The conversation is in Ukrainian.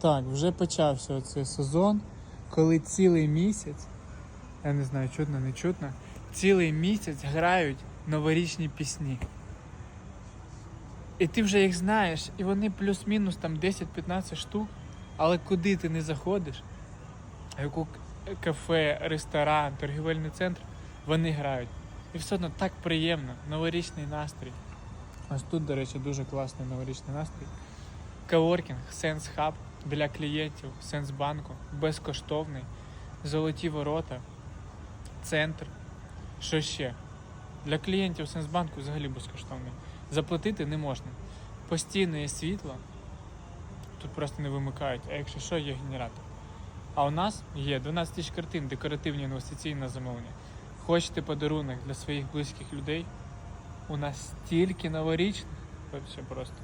Так, вже почався оцей сезон, коли цілий місяць, я не знаю, чутно, не чутно, цілий місяць грають новорічні пісні. І ти вже їх знаєш, і вони плюс-мінус там 10-15 штук, але куди ти не заходиш, в яку кафе, ресторан, торгівельний центр, вони грають. І все одно так приємно, новорічний настрій. Ось тут, до речі, дуже класний новорічний настрій. Каворкінг, Sense Hub для клієнтів Сенсбанку, безкоштовний, золоті ворота, центр. Що ще? Для клієнтів Сенсбанку взагалі безкоштовний. Заплатити не можна. Постійно є світло, тут просто не вимикають, а якщо що, є генератор. А у нас є 12 тисяч картин, декоративні інвестиційні замовлення. Хочете подарунок для своїх близьких людей? У нас стільки новорічних, вообще просто.